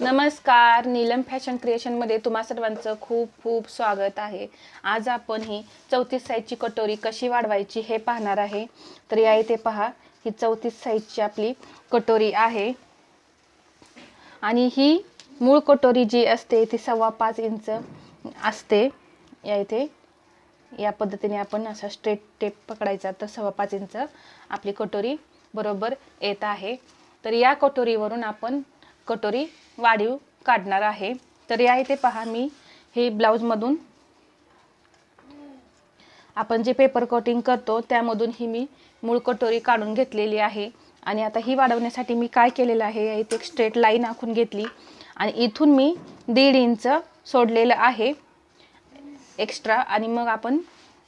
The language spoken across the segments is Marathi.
नमस्कार नीलम फॅशन क्रिएशनमध्ये तुम्हा सर्वांचं खूप खूप स्वागत आहे. आज आपण ही चौतीस साईजची कटोरी कशी वाढवायची हे पाहणार आहे. तर या इथे पहा ही चौतीस साईजची आपली कटोरी आहे. आणि ही मूळ कटोरी जी असते ती सव्वा पाच इंच असते. या इथे या पद्धतीने आपण असा स्ट्रेट टेप पकडायचा तर सव्वा पाच इंच आपली कटोरी बरोबर येत आहे. तर या कटोरीवरून आपण कटोरी वाढीव काढणार आहे. तर या इथे पहा मी हे ब्लाऊजमधून. आपण जे पेपर कोटिंग करतो त्यामधून ही मी मूळ कटोरी काढून घेतलेली आहे. आणि आता ही वाढवण्यासाठी मी काय केलेलं आहे या इथे एक स्ट्रेट लाईन आखून घेतली. आणि इथून मी दीड इंच सोडलेलं आहे. एक्स्ट्रा आणि मग आपण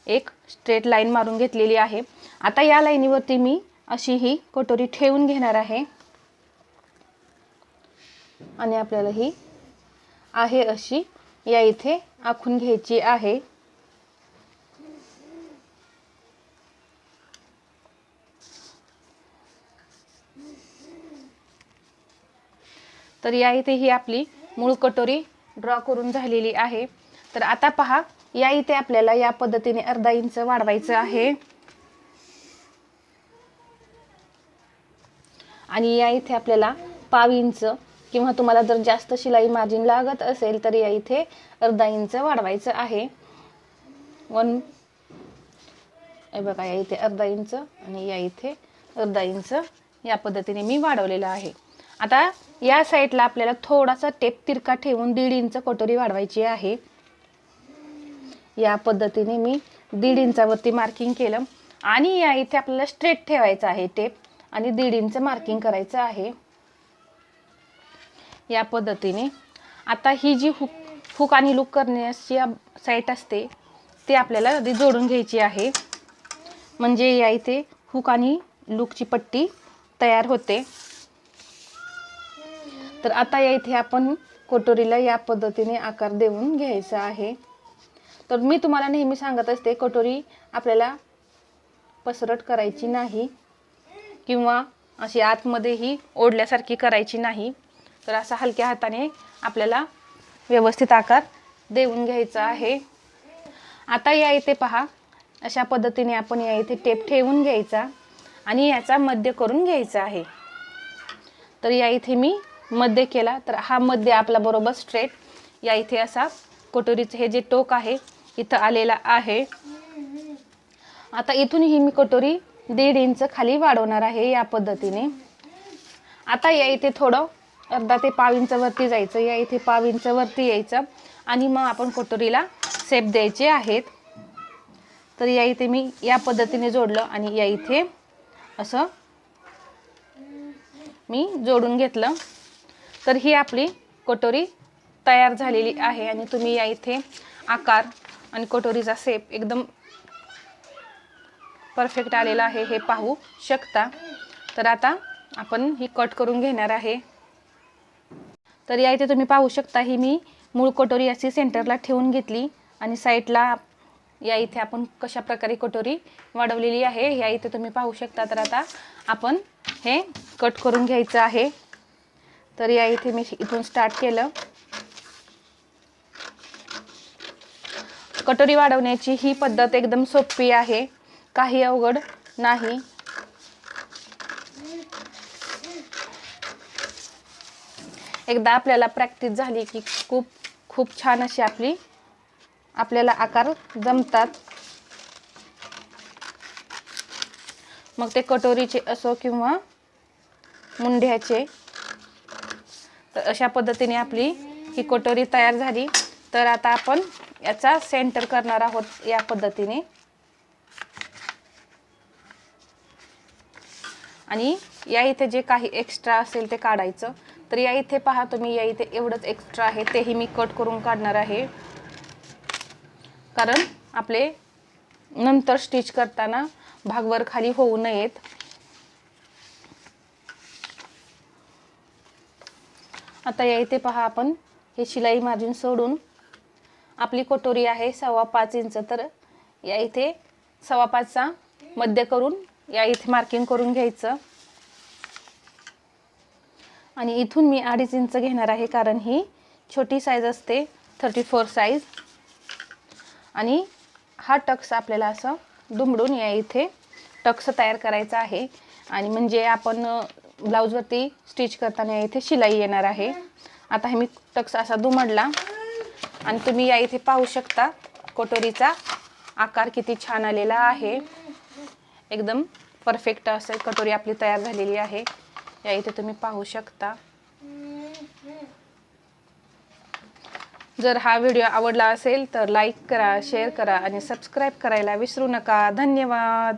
एक स्ट्रेट लाईन मारून घेतलेली आहे. आता या लाईनीवरती मी अशी ही कटोरी ठेवून घेणार आहे. आणि आपल्याला ही आहे अशी. या इथे आखून घ्यायची आहे. तर या इथे ही आपली मूळ कटोरी ड्रॉ करून झालेली आहे. तर आता पहा या इथे आपल्याला या पद्धतीने अर्धा इंच वाढवायचं आहे. आणि या इथे आपल्याला पाव इंच किंवा तुम्हाला जर जास्त शिलाई मार्जिन लागत असेल तर या इथे अर्धा इंच वाढवायचं आहे. वन बघा या इथे अर्धा इंच आणि या इथे अर्धा इंच या पद्धतीने मी वाढवलेलं आहे. आता या साईडला आपल्याला थोडासा टेप तिरका ठेवून दीड इंच कटोरी वाढवायची आहे. या पद्धतीने मी दीड इंचावरती मार्किंग केलं. आणि या इथे आपल्याला स्ट्रेट ठेवायचं आहे टेप आणि दीड इंच मार्किंग करायचं आहे. या पद्धतीने. आता ही जी हुक हुक आणि लूक करण्याची साईट असते ती आपल्याला आधी जोडून घ्यायची आहे. म्हणजे या इथे हुक आणि लूकची पट्टी तयार होते. तर आता या इथे आपण कटोरीला या पद्धतीने आकार देऊन घ्यायचा आहे. तर मी तुम्हाला नेहमी सांगत असते कटोरी आपल्याला पसरट करायची नाही किंवा अशी आतमध्येही ओढल्यासारखी करायची नाही. तर असा हलक्या हाताने आपल्याला व्यवस्थित आकार देऊन घ्यायचा आहे. आता या इथे पहा अशा पद्धतीने आपण या इथे टेप ठेवून घ्यायचा आणि याचा मध्य करून घ्यायचा आहे. तर या इथे मी मध्य केला तर हा मध्य आपला बरोबर स्ट्रेट या इथे असा कटोरीचं हे जे टोक आहे इथं आलेला आहे. आता इथून ही मी कटोरी दीड इंच खाली वाढवणार आहे या पद्धतीने. आता या इथे थोडं अर्धा ते पाव वरती जायचं या इथे पाव वरती यायचं. आणि मग आपण कटोरीला सेप द्यायचे आहेत. तर या इथे मी या पद्धतीने जोडलं आणि या इथे असं मी जोडून घेतलं. तर ही आपली कटोरी तयार झालेली आहे आणि तुम्ही या इथे आकार आणि कटोरीचा सेप एकदम परफेक्ट आलेला आहे हे पाहू शकता. तर आता आपण ही कट करून घेणार आहे. तर या इथे तुम्ही पाहू शकता ही मी मूळ कटोरी अशी सेंटरला ठेवून घेतली आणि साईडला या इथे आपण कशा प्रकारे कटोरी वाढवलेली आहे या इथे तुम्ही पाहू शकता. तर आता आपण हे कट करून घ्यायचं आहे. तर या इथे मी इथून स्टार्ट केलं. कटोरी वाढवण्याची ही पद्धत एकदम सोपी आहे. काही अवघड नाही. एकदा आपल्याला प्रॅक्टिस झाली की खूप खूप छान अशी आपली आपल्याला आकार जमतात. मग ते कटोरीचे असो किंवा मुंढ्याचे तर अशा पद्धतीने आपली ही कटोरी तयार झाली. तर आता आपण याचा सेंटर करणार आहोत या पद्धतीने. आणि या इथे जे काही एक्स्ट्रा असेल ते काढायचं. तर या इथे पहा तुम्ही या इथे एवढंच एक्स्ट्रा आहे. तेही मी कट करून काढणार आहे. कारण आपले नंतर स्टिच करताना भागवर खाली होऊ नयेत. आता या इथे पहा आपण हे शिलाई मार्जिन सोडून आपली कटोरी आहे सव्वा पाच इंच. तर या इथे सव्वा पाचचा मध्य करून या इथे मार्किंग करून घ्यायचं. आणि इथून मी अडीच इंच घेणार आहे कारण ही छोटी साईज असते थर्टी फोर साईज आणि हा टक्स आपल्याला असं दुमडून या इथे टक्स तयार करायचा आहे. आणि म्हणजे आपण ब्लाऊजवरती स्टिच करताना या इथे शिलाई येणार आहे. आता हे मी टक्स असा दुमडला. आणि तुम्ही या इथे पाहू शकता कटोरीचा आकार किती छान आलेला आहे. एकदम परफेक्ट असं कटोरी आपली तयार झालेली आहे. या इथे तुम्ही पाहू शकता. जर हा व्हिडिओ आवडला असेल तर लाईक करा शेअर करा आणि सबस्क्राईब करायला विसरू नका. धन्यवाद.